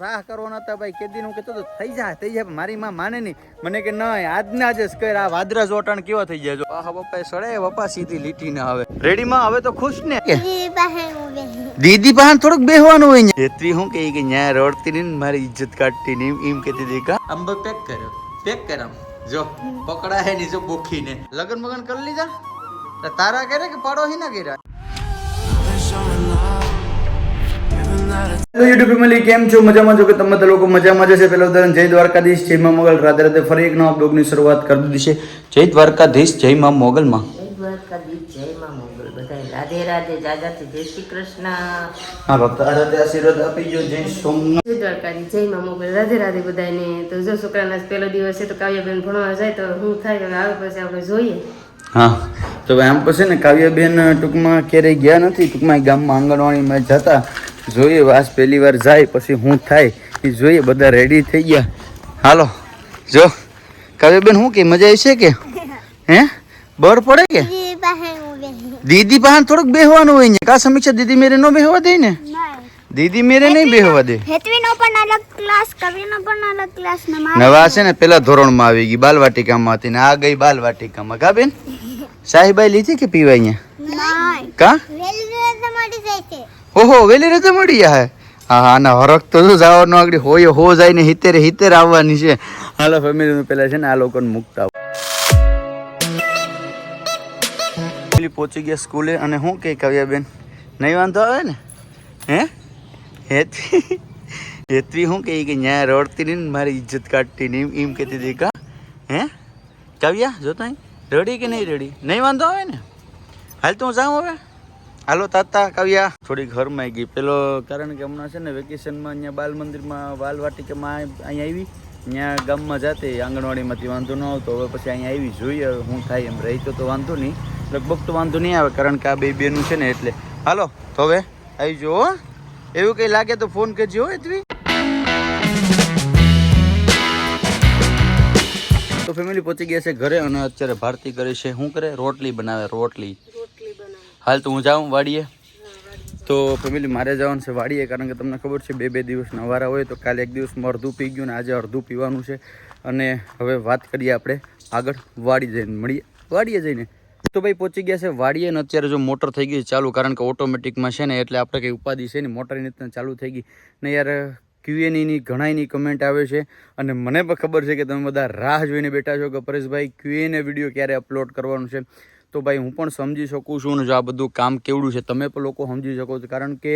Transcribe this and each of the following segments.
રાહ કરવાના હતા ભાઈ. કેદી નું કહેતો થઈ જાય થઈ જાય મારી માં માને નહીં. મને કે ના આજના જ કર આ વાદરા જોટણ કેવો થઈ જાય? જો પપ્પા સડે પપ્પા સીધી લીટી ના આવે. રેડી માં હવે તો ખુશ ને? દીદી પાસે થોડુંક બેહવાનું હોય ને જેતરી હું કહી કે ન્યાય રડતી નહીં મારી ઇજ્જત કાઢતી નહીં. એમ કહેતી હતી કા? અંબ પેક કર્યો પેક કરામ. જો પકડા હે ની જો બોખીને. લગન મગન કરી લીધા? તારા કરે કે પાડો હી ના કર્યા યુટ્યુબ ફેમિલી કેમ છો? મજામાં છો કે તમે તો લોકો મજામાં જશે પેલો ઉદાહરણ જય દ્વારકાધીશ જય માં મોગલ. રાધે રાધે ફરી એક નવા બ્લોગની શરૂઆત કરી દીધી છે. જય દ્વારકાધીશ જય માં મોગલમાં. જય દ્વારકાધીશ જય માં મોગલ. બધાય રાધે રાધે જાજાથી જય શ્રી કૃષ્ણ. હા ભક્ત રાધે આશીર્વાદ આપી જો જય સોમનાથ. જય દ્વારકાધી જય માં મોગલ. રાધે રાધે બધાને તો જો છોકરાના પહેલો દિવસ છે તો કાવ્યાબેન ભણવા જાય તો હું થાય આવે પછી જોઈએ. હા તો હવે આમ પછી ને કાવ્યબેન ટૂંકમાં ક્યારેય ગયા નથી. ટૂંકમાં ગામમાં આંગણવાડીમાં જતા. જોઈએ વાસ પહેલી વાર જાય પછી હું થાય એ જોઈએ બધા રેડી થઈ ગયા. હાલો જો કાવ્યબેન શું કે મજા આવી છે કે? હે? બર પડે કે? દીદી પાસે થોડુંક બેહવાનું હોય ને કા સમીક્ષા દીદી મેરે નો બેહવા દે ને? દીદી મેરે નહીં બેહવા દે. હેતવીનો પણ અલગ ક્લાસ કવિનો પણ અલગ ક્લાસ નવા છે ને પેલા ધોરણમાં આવી ગઈ બાલવાટિકામાં હતી ને આ ગઈ બાલવાટિકામાં. કા બેન? સાહીબાઈ લીધી કે પીવા અહીંયા? કા? રેલવે તો જાય છે. ઓહો વેલી રજા મળી જાય હા હા ના હરખ તો શું જવાનો આગળ? હોય, હો જાય ને હિતેરે, હિતેર આવવાની છે. હાલો ફેમિલી પેલા છે ને આ લોકોને મૂકતા. પેલી પહોંચી ગયા સ્કૂલે અને શું કે કવ્યાબેન? નહીં વાંધો આવે ને? હે? હેતવી? હેતવી શું કહે કે ન્યાય રડતી નહીં મારી ઇજ્જત કાઢતી નહીં એમ કહેતી હતી કા? હે? કાવ્યા જોતા રડી કે નહીં રડી? નહીં વાંધો આવે ને? હાલ તો હું જાઉં હવે. હાલો તાતા, કાવ્યા. થોડી ઘરમાં ગઈ. પેલો કારણ કે હમણાં છે ને વેકેશનમાં અહીંયા બાલ મંદિરમાં બાલ વાટિકામાં અહીંયા આવી. ત્યાં ગામમાં જાતે આંગણવાડીમાંથી વાંધો ન આવતો. હવે પછી અહીંયા આવી જોઈએ શું થાય એમ રહી તો વાંધો નહીં. લગભગ તો વાંધો નહીં આવે, કારણ કે આ બે બેનું છે ને એટલે. હાલો, તો હવે આવી જુઓ, હો. એવું કંઈ લાગે તો ફોન કરજો એટલી તો ફેમિલી પહોંચી ગયા છે ઘરે અને અત્યારે ભારતી કરે છે. શું કરે? રોટલી બનાવે, રોટલી. હાલ તો હું જાઉં વાડીએ. તો ફેમિલી, મારે જવાનું છે વાડીએ, કારણ કે તમને ખબર છે, બે બે દિવસના નવારા હોય તો કાલે એક દિવસમાં અડધું પી ગયું ને આજે અડધું પીવાનું છે. અને હવે વાત કરીએ આપણે આગળ વાડી જઈને. મળીએ. વાડીએ જઈને. તો ભાઈ પહોંચી ગયા છે વાડીએ ને અત્યારે જો મોટર થઈ ગઈ ચાલુ, કારણ કે ઓટોમેટિકમાં છે ને એટલે આપણે કંઈ ઉપાધિ છે ને મોટરની રીતના ચાલુ થઈ ગઈ. ને યાર ક્યુએનઈની ઘણાયની કમેન્ટ આવે છે. અને મને પણ ખબર છે કે તમે બધા રાહ જોઈને બેઠા છો કે પરેશભાઈ ક્યુએને વીડિયો ક્યારે અપલોડ કરવાનું છે? તો ભાઈ હું પણ સમજી શકું છું ને જો આ બધું કામ કેવડું છે, તમે પણ લોકો સમજી શકો છો. કારણ કે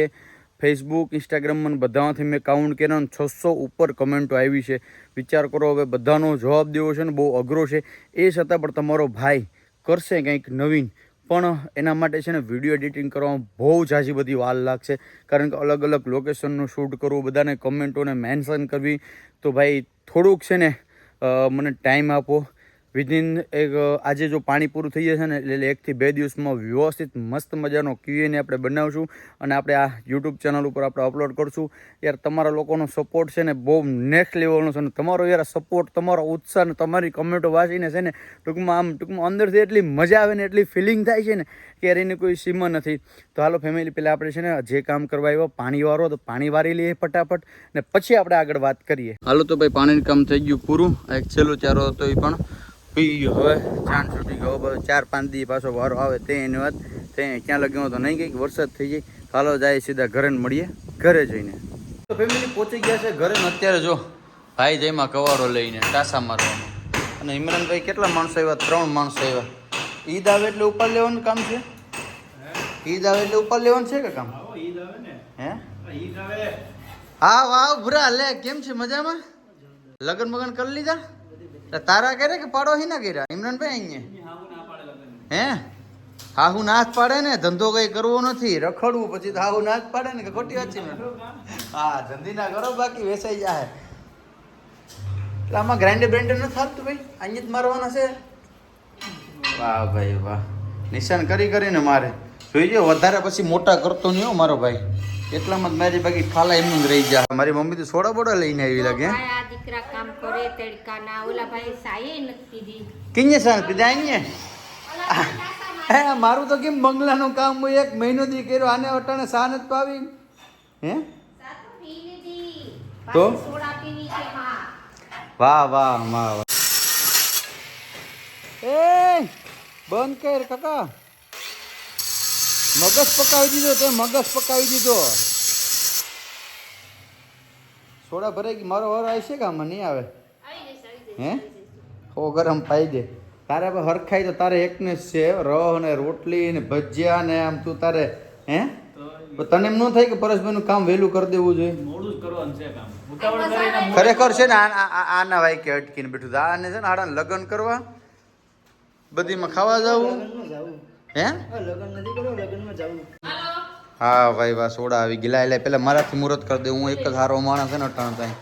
ફેસબુક ઇન્સ્ટાગ્રામમાં મને બધામાંથી મેં કાઉન્ટ કર્યા ને છસો ઉપર કમેન્ટો આવી છે. વિચાર કરો, હવે બધાનો જવાબ દેવો છે ને બહુ અઘરો છે. એ છતાં પણ તમારો ભાઈ કરશે કંઈક નવીન. પણ એના માટે છે ને વીડિયો એડિટિંગ કરવામાં બહુ ઝાઝી બધી વાર લાગશે. કારણ કે અલગ અલગ લોકેશનનું શૂટ કરવું, બધાને કમેન્ટોને મેન્શન કરવી. તો ભાઈ થોડુંક છે ને મને ટાઈમ આપો. વિધિન એક, આજે જો પાણી પૂરું થઈ જશે ને, એટલે એકથી બે દિવસમાં વ્યવસ્થિત મસ્ત મજાનો ક્યુએને આપણે બનાવશું અને આપણે આ યુટ્યુબ ચેનલ ઉપર આપણે અપલોડ કરશું. યાર, તમારા લોકોનો સપોર્ટ છે ને બહુ નેક્સ્ટ લેવલનો છે ને તમારો યાર સપોર્ટ તમારો ઉત્સાહ ને તમારી કમેન્ટો વાંચીને છે ને, ટૂંકમાં આમ, ટૂંકમાં અંદરથી એટલી મજા આવે ને એટલી ફિલિંગ થાય છે ને કે યાર એની કોઈ સીમા નથી. તો હાલો ફેમિલી પહેલાં આપણે છે ને જે કામ કરવા આવ્યો, પાણી વારો, તો પાણી વારી લઈએ ફટાફટ ને પછી આપણે આગળ વાત કરીએ. હાલો તો ભાઈ, પાણીનું કામ થઈ ગયું પૂરું. એક છેલ્લું ચારો હતો એ પણ. પી ગયો હવે ચાંદ છૂટી ગયો ચાર પાંચ દી પાછો વારો આવે તે એની વાત. તે ક્યાં લગ્યો તો નહીં કંઈક વરસાદ થઈ જાય હાલો જાય સીધા ઘરે મળીએ ઘરે જઈને. તો ફેમિલી પહોંચી ગયા છે ઘરે અત્યારે જો ભાઈ જયમાં કવારો લઈને ટાસા મારવાનો. અને ઇમરાનભાઈ કેટલા માણસો આવ્યા? ત્રણ માણસો આવ્યા. ઈદ આવે એટલે ઉપર લેવાનું કામ છે? ઈદ આવે એટલે ઉપર લેવાનું છે કે કામ? હે? હા વાહ ભરા લે કેમ છે મજામાં? લગન મગન કરી લીધા? તારા કરે કે પાડો હી ના કર્યા ઇમરાનભાઈ અહીંયા? હે? હાહુ નાથ પાડે ને, ધંધો કઈ કરવો નથી. રખડવું પછી હાહુ નાથ પાડે ને કે ખોટી વાત છે હા ધંધી ના કરો બાકી વેસાઈ જાય એટલે આમાં ગ્રાઇન્ડર બ્રેન્ડર નથી થતું ભાઈ? અહીંયા જ મારવાના છે. વાહ ભાઈ વાહ. નિશાન કરી કરીને મારે. જોઈજો વધારે પછી મોટા કરતો નહીં હો મારો ભાઈ. એટલામાં મારી બાકી ખાલા એમનું જ રહી જાય મારી મમ્મી તો સોડા બોડા લઈને આવી લાગે? આ દીકરા કામ કરે તડકાના ઓલા ભાઈ સાયે નથી કીધી. કિંજે સાન પીધા હે મારું તો કેમ બંગલાનું કામ હું એક મહિનો દી કર્યો આને અટાણે સાન જ પાવી? હે? તો? વાહ વાહ વાહ વાહ. એ બંધ કર કાકા. મગજ પકાવી દીધો તે મગજ પકાવી દીધો. સોડા ભરાઈ ગઈ મારો હર આવશે કે આમાં? નહીં આવે? હે? હો ગરમ પાઈ દે. તારે હવે હરખાઈ તો તારે એકને જ છે રહ ને રોટલી ને ભજીયા ને આમ તું તારે હે? તને એમ ન થાય કે પરેશભાઈ નું કામ વહેલું કરી દેવું જોઈએ? મોડું જ કરવાનું છે કામ. ઉતાવળ કરીને ખરેખર છે ને આ- આ- આના ભાઈ કે અટકીને બેઠું આને છે ને હાડા લગ્ન કરવા બધીમાં ખાવા જવું. હે? હા ભાઈ વાહ સોડા આવી ગયેલા. એટલે પેલા મારાથી મુહૂર્ત કરી દે. હું એક જ હારો માણસ છે ને અટાણ થાય.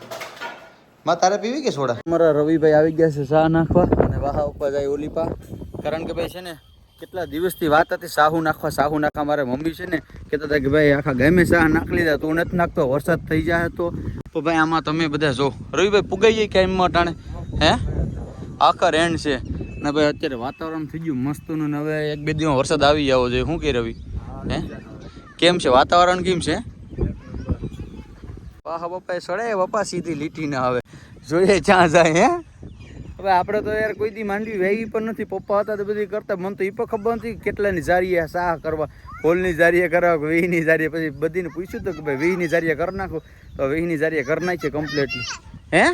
માં તારે પીવી કે સોડા? મારા રવિભાઈ આવી ગયા છે શાહ નાખવા અને વાહા ઉપર જાય ઓલીપા. કારણ કે ભાઈ છે ને કેટલા દિવસથી વાત હતી સાહુ નાખવા સાહુ નાખવા મારા મમ્મી છે ને કહેતા હતા કે ભાઈ આખા ગમે ચા નાખી લીધા તું નથી નાખતો વરસાદ થઈ જાય તો. તો ભાઈ આમાં તમે બધા જો. રવિભાઈ પુગાઈ જાય કે એમ અટાણે? હે? આખા રેણ છે. ને ભાઈ અત્યારે વાતાવરણ થઈ ગયું મસ્તનું ને હવે એક બે દિવસ વરસાદ આવી જવો જોઈએ શું કે રવિ? હે? કેમ છે? વાતાવરણ કેમ છે? વાહ પપ્પા એ સડે પપ્પા સીધી લીટી ના આવે. જોઈએ ક્યાં જાય હે? હવે આપણે તો યાર કોઈ દી માંડવી વહેવી પણ નથી. પપ્પા હતા તો બધી કરતા. મને તો એ પણ ખબર નથી કેટલાની જારીએ સાહ કરવા હોલની જારીએ કરાવો કે વીહની જારીએ. પછી બધીને પૂછ્યું તો કે ભાઈ વેહીની જારીએ કરી નાખો. તો વેહીની જારીએ કરી નાખીએ કમ્પ્લીટલી હે?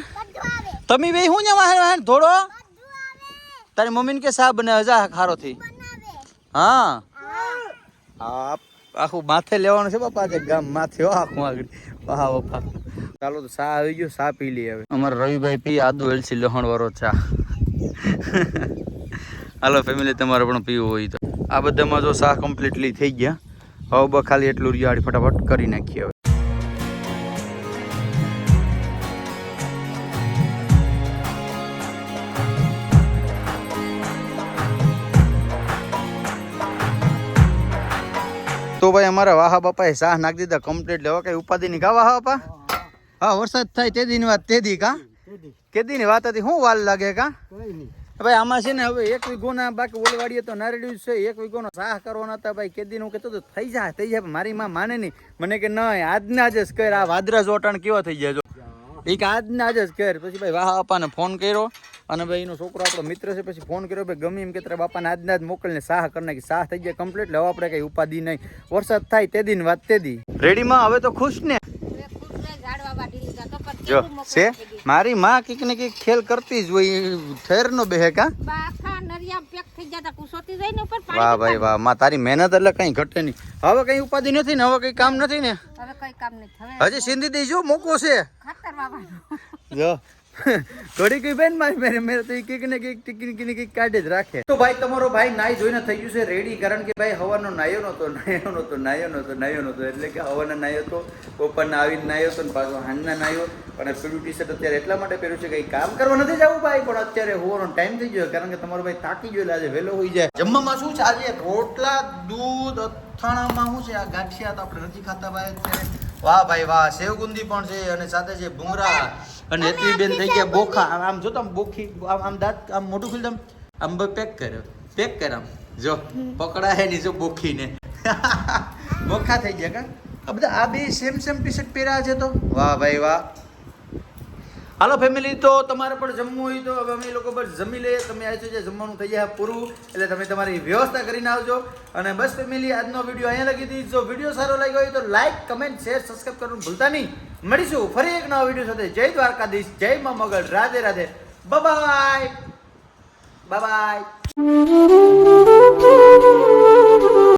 તમે વેહી હું હે થોડો તારી મમ્મીને કે શાહ બનાવે જા ખારો થી? હા. હા આખું માથે લેવાનું છે બાપા, આજે ગામ માથે આખું આગળ. વાહ બાપા ચાલો તો સા આવી ગયો સા પી લઈએ હવે. અમારે રવિભાઈ પી, આદુ એલસી લહણ વાળો ચા. હાલો ફેમિલી તમારે પણ પીવું હોય તો. આ બધામાં જો સા કમ્પ્લીટલી થઈ ગયા. હવે ખાલી એટલું રિયાળી ફટાફટ કરી નાખીએ હવે. તો ભાઈ અમારા વાહા બાપાએ શાહ નાખી દીધા કમ્પ્લીટ લેવા કઈ ઉપાધિ ની કા બાપા? હા, વરસાદ થાય તે દી વાત, તે દી કા? કે દી ની વાત હતી? શું વાલ લાગે કા? ભાઈ, આમાં છે ને હવે એક વીઘોના બાકી ઓલવાડીએ તો નારેડ્યું છે, એક વીઘોનો શાહ કરવાના હતા. ભાઈ કેદી નું કહેતો હતો, થઈ જાય થઈ જાય મારી માં માને નહીં. મને કે, નહીં, આજના જ કર. આ વાદરા જોટાણ કેવા થઈ જાય જો એ કે, આજના જ કર. પછી ભાઈ વાહ બાપાને ફોન કર્યો. અને ભાઈ એનો છોકરો આપણો મિત્ર છે પછી ફોન કર્યો ભાઈ ગમે એમ કે તારા બાપાને આજના જ મોકલીને સાહ કરી નાખી. સાહ થઈ જાય કમ્પ્લીટ હવે આપણે કઈ ઉપાધિ નહીં. વરસાદ થાય તે દી વાત તે દી. રેડીમાં? હવે તો ખુશ ને? જો છે? મારી માં કંઈક ને કંઈક ખેલ કરતી જ હોય ઠેર નો બેહે કા વાહ ભાઈ વાહમાં તારી મહેનત એટલે કઈ ઘટે નહીં. હવે કઈ ઉપાધિ નથી ને? હવે કઈ કામ નથી ને? હજી સિંધી દેજો મોકો છે. જો થોડી કઈ બેન મારી મેરે મેરે તો કંઈક ને કંઈક ટીકી ને કંઈક કાઢે જ રાખે. તો ભાઈ, તમારો ભાઈ નાઈ જોઈને થઈ ગયું છે રેડી કારણ કે ભાઈ હવાનો નાયો નતો નાયો નતો નાયો નતો નાયો નતો એટલે કે હવાના નાયો તો, બપોરના આવીને નાયો તો પાછો હાંજના નાયો. અને પેલું ટી શર્ટ અત્યારે એટલા માટે પહેર્યું છે કઈ કામ કરવા નથી જવું ભાઈ, પણ અત્યારે હોવાનો ટાઈમ થઈ ગયો, કારણ કે તમારો ભાઈ થાકી ગયો આજે વહેલો હોઈ જાય. જમવામાં શું છે? આજે રોટલા, દૂધ, અથાણામાં શું છે? આ ગાંઠિયા તો આપણે નથી ખાતા ભાઈ વાહ ભાઈ, વાહ, સેવગુંદી પણ છે અને સાથે છે ભૂંગરા અને એટલી બેન થઈ ગયા બોખા. આમ આમ જો તો આમ બોખી આમ આમ દાંત આમ મોટું ખુલ્લું આમ આમ પેક કર્યો. પેક કર આમ. જો પકડાય નહીં જો બોખીને. બોખા થઈ ગયા કા? આ બધા આ બે સેમ સેમ ટી શર્ટ પહેર્યા છે તો. વાહ ભાઈ વાહ. હાલો ફેમિલી તો તમારે પણ જમવું હોય તો હવે અમે લોકો બસ જમી લઈએ. તમે આવી છે જમવાનું થઈ જાય પૂરું, એટલે તમે તમારી વ્યવસ્થા કરીને આવજો. અને બસ ફેમિલી આજનો વીડિયો અહીંયા લખી દીધી જો વીડિયો સારો લાગ્યો હોય તો લાઇક કમેન્ટ શેર સબસ્ક્રાઈબ કરવાનું ભૂલતા નહીં. મળીશું ફરી એક નવા વીડિયો સાથે. જય દ્વારકાધીશ, જય મા મગર. રાધે રાધે. Bye bye